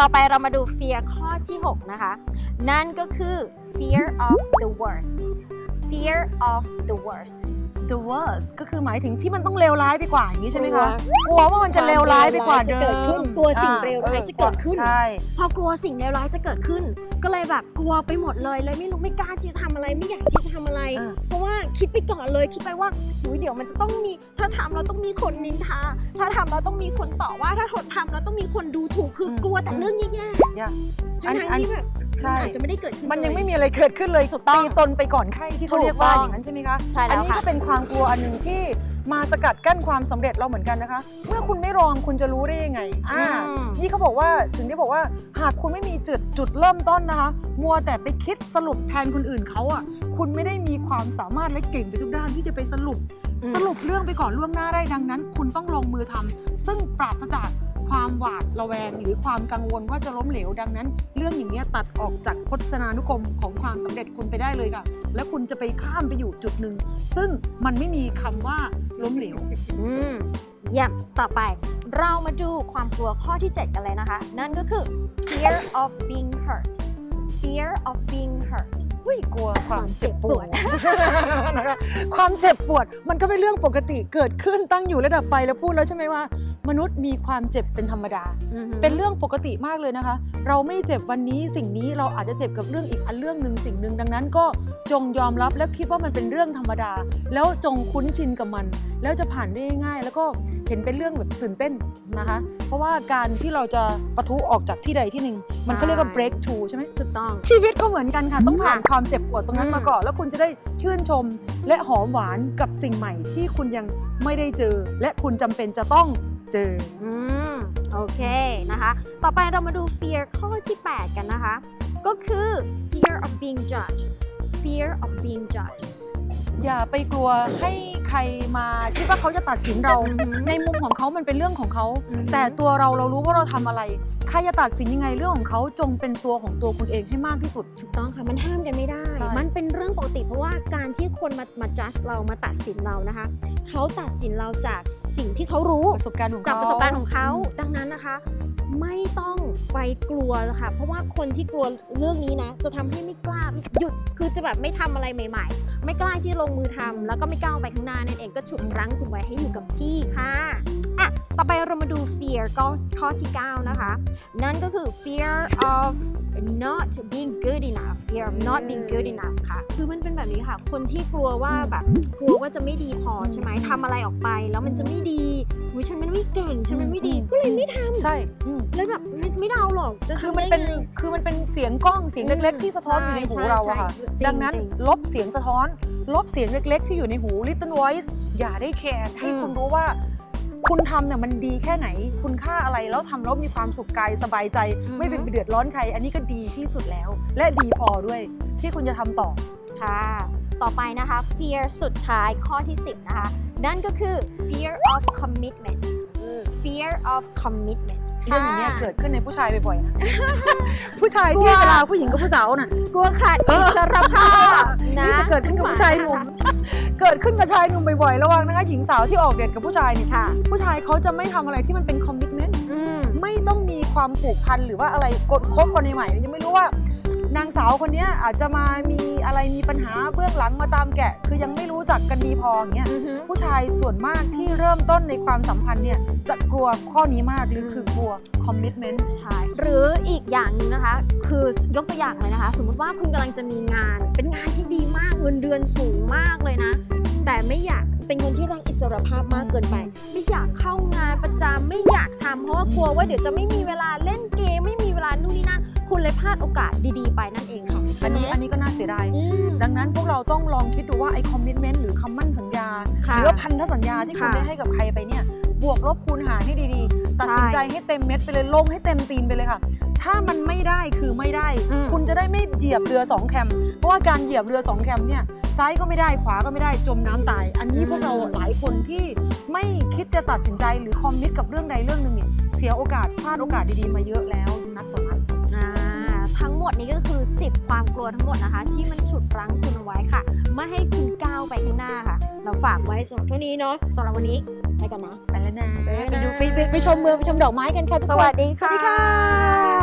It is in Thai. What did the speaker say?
ต่อไปเรามาดู fear ข้อที่ 6 นะคะ นั่นก็คือ fear of the worst fear of the worst the worst ก็คือหมายถึงที่มันต้องเลวร้ายไปกว่าอย่างนี้ใช่ไหมคะ กลัวว่ามันจะเลวร้ายไปกว่าเดิมจะเกิดขึ้นกลัวสิ่งเลวร้ายจะเกิดขึ้นใช่พอกลัวสิ่งเลวร้ายจะเกิดขึ้น ก็เลยแบบกลัวไปหมดเลยเลยไม่รู้ไม่กล้าที่จะทำอะไรไม่อยากที่จะทำอะไรอ่าเพราะว่าคิดไปก่อนเลยคิดไปว่าอุ๊ยเดี๋ยวมันจะต้องมีถ้าทำเราต้องมีคนนินทา ถ้าทำเราต้องมีคนต่อว่าถ้าทนทำเราต้องมีคนดูถูกคือมกลัวแต่เรื่องแย่อย่าๆอันทั้งอันๆที่แบบใช่ อาจจะไม่ได้เกิดขึ้นมันยังเลไม่มีอะไรเกิดขึ้นเลยถูกต้องตีตนไปก่อนไข้ที่เขาถูกเรียกว่าต้องอย่างนั้นใช่ไหมคะใช่แล้วอันี้ค่ะ ก็เป็นความกลัวอันหนึ่งที่มาสกัดกั้นความสำเร็จเราเหมือนกันนะคะ เมื่อคุณไม่ลองคุณจะรู้ได้ยังไงอ่า อืม นี่เขาบอกว่าถึงได้บอกว่าหากคุณไม่มีจุดจุดเริ่มต้นนะคะ มัวแต่ไปคิดสรุปแทนคนอื่นเขาอะ คุณไม่ได้มีความสามารถและเก่งไปทุกด้านที่จะไปสรุป อืม สรุปเรื่องไปก่อนล่วงหน้าได้ดังนั้น คุณต้องลงมือทำซึ่งปราศจาก ความหวาดระแวงหรือความกังวลว่าจะล้มเหลวดังนั้น เรื่องอย่างนี้ตัดออกจากพจนานุกรมของความสำเร็จคุณไปได้เลยค่ะ แล้วคุณจะไปข้ามไปอยู่จุดหนึ่ง ซึ่งมันไม่มีคำว่าล้มเหลวอืมเยี่ยมต่อไปเรามาดูความกลัวข้อที่ 7 กันเลยนะคะ นั่นก็คือ fear of being hurt fear of being hurt อุ้ยกลัวความเจ็บปวดความเจ็บปนะคะความเจ็บปวดมันก็เป็นเรื่องปกติเกิดขึ้นตั้งอยู่ระดับไปแล้วพูดแล้วใช่ไหมว่า มนุษย์มีความเจ็บเป็นธรรมดาอือหือเป็นเรื่องปกติมากเลยนะคะ เราไม่เจ็บวันนี้สิ่งนี้เราอาจจะเจ็บกับเรื่องอีกอันเรื่องหนึ่งสิ่งหนึ่งดังนั้นก็จงยอมรับและคิดว่ามันเป็นเรื่องธรรมดา แล้วจงคุ้นชินกับมัน แล้วจะผ่านได้ง่ายๆแล้วก็เห็นเป็นเรื่องแบบตื่นเต้นนะคะ เพราะว่าการที่เราจะปะทุออกจากที่ใดที่หนึ่งมันก็เรียกว่า break through ใช่ไหมถูกต้องชีวิตก็เหมือนกันค่ะต้องผ่านค่ะความเจ็บปวดตรงนั้นอืมมาก่อน แล้วคุณจะได้ชื่นชมและหอมหวานกับสิ่งใหม่ที่คุณยังไม่ได้เจอ และคุณจำเป็นจะต้องเจอ อืมโอเคนะคะ ต่อไปเรามาดู fear ข้อที่ 8 กันนะคะ ก็คือ fear of being judged fear of being judged อย่าไปกลัวให้ใครมาคิดว่าเขาจะตัดสินเรา อือหือในมุมของเขามันเป็นเรื่องของเขา อือหือ แต่ตัวเราเรารู้ว่าเราทำอะไร ใครจะตัดสินยังไงเรื่องของเขาจงเป็นตัวของตัวคุณเองให้มากที่สุด ถูกต้องค่ะ มันห้ามกันไม่ได้ ใช่ มันเป็นเรื่องปกติเพราะว่าการที่คนมามา judge เรามาตัดสินเรานะคะ เขาตัดสินเราจากสิ่งที่เขารู้ ประสบการณ์ของเขา จากประสบการณ์ของเขา ดังนั้นนะคะ ไม่ต้องไปกลัวเลยค่ะ เพราะว่าคนที่กลัวเรื่องนี้นะ จะทำให้ไม่กล้าหยุด คือจะแบบไม่ทำอะไรใหม่ ๆ ไม่กล้าที่ลงมือทำแล้วก็ไม่ก้าวไปข้างหน้านั่นเองก็ฉุดรั้งคุณไว้ให้อยู่กับที่ค่ะอะ ต่อไปเรามาดู fear ก็ข้อที่ 9 นะคะ นั่นก็คือ fear of not being good enough fear of not being good enough ค่ะ คือมันเป็นแบบนี้ค่ะ คนที่กลัวว่าแบบกลัวว่าจะไม่ดีพอใช่ไหมทำอะไรออกไป แล้วมันจะไม่ดีอุ๊ยฉันมันไม่เก่ง ฉันมันไม่ดี ก็เลยไม่ทำใช่อืมเลยแบบไม่ไม่เอาหรอกจะคือทำมันได้เป็นไงคือมันเป็นเสียงกล้อง เสียงเล็ก ๆ ที่สะท้อนอยู่ในหูใช่เราอะค่ะใช่จริงดังนั้นจริงลบเสียงสะท้อน ลบเสียงเล็ก ๆ ที่อยู่ในหู little voice อย่าได้แคร์ให้อืมคุณรู้ว่า คุณทำเนี่ยมันดีแค่ไหน คุณค่าอะไรแล้วทำแล้วมีความสุขกายสบายใจไม่เป็นไปเดือดร้อนใคร อันนี้ก็ดีที่สุดแล้ว และดีพอด้วย ที่คุณจะทำต่อ ค่ะ ต่อไปนะคะ fear สุดท้ายข้อที่ 10 นะคะ นั่นก็คือ fear of commitment fear of commitment เรื่องอย่างเงี้ยค่ะ เกิดขึ้นในผู้ชายบ่อยๆนะ ผู้ชายกลัที่วเวลาผู้หญิงกับผู้สาวน่ะ กลัวขาดอิสรภาพนะ นี่จะเกิดขึ้นกับผู้ชายหนุ่ม เกิดขึ้นกับชายหนุ่มบ่อยๆระวังนะคะหญิงสาวที่ออกเดทกับผู้ชายเนี่ยค่ะ ผู้ชายเขาจะไม่ทำอะไรที่มันเป็นคอมมิชเมนต์อืม ไม่ต้องมีความผูกพันหรือว่าอะไรกดคบคนใหม่ๆยังไม่รู้ว่า นางสาวคนเนี้ยอาจจะมามีอะไรมีปัญหาเบื้องหลังมาตามแกะ คือยังไม่รู้จักกันดีพออย่างเงี้ยอือหือผู้ชายส่วนมากที่เริ่มต้นในความสัมพันธ์เนี่ยจะกลัวข้อนี้มากหรือคือกลัวคอมมิชเมนต์ ใช่หรืออีกอย่างหนึงนะคะ คือยกตัวอย่างเลยนะคะ สมมุติว่าคุณกำลังจะมีงานเป็นงานที่ดีมาก เงินเดือนสูงมากเลยนะ แต่ไม่อยากเป็นคนที่รักอิสรภาพมากเกินไป ไม่อยากเข้างานประจำไม่อยากทำเพราะว่ากลัวว่าเดี๋ยวจะไม่มีเวลาเล่นเกมไม่มีเวลานู่นนี่นั่นคุณเลยพลาดโอกาสดีๆ ไปนั่นเองค่ะอันนี้อันนี้ก็น่าเสียดายอืม ดังนั้นพวกเราต้องลองคิดดูว่าไอ้คอมมิชเมนต์หรือคำมั่นสัญญา ค่ะหรือว่าพันธสัญญาที่คุณค่ะ ได้ให้กับใครไปเนี่ย บวกลบคูณหารให้ดีๆ ตัดสินใจให้เต็มเม็ดไปเลยลงให้เต็มตีนไปเลยค่ะ ถ้ามันไม่ได้คือไม่ได้อืมคุณจะได้ไม่เหยียบเรือสองแคม เพราะว่าการเหยียบเรือสองแคมเนี่ยซ้ายก็ไม่ได้ขวาก็ไม่ได้จมน้ำตาย อันนี้พวกเราหลายคนที่ไม่คิดจะตัดสินใจหรือคอมมิตกับเรื่องใดเรื่องหนึ่งเนี่ยเสียโอกาสพลาดโอกาสดีๆมาเยอะแล้วนักต่อนักอ่าทั้งหมดนี้ก็คือ 10 ความกลัวทั้งหมดนะคะ ที่มันฉุดรั้งคุณเอาไว้ค่ะ ไม่ให้คุณก้าวไปข้างหน้าค่ะ เราฝากไว้สำหรับเท่านี้เนาะสำหรับวันนี้ ไปกันนะ ไปแล้วนะ ไปดูไปไปไปชมเมืองไปชมดอกไม้กันค่ะสวัสดีค่ะ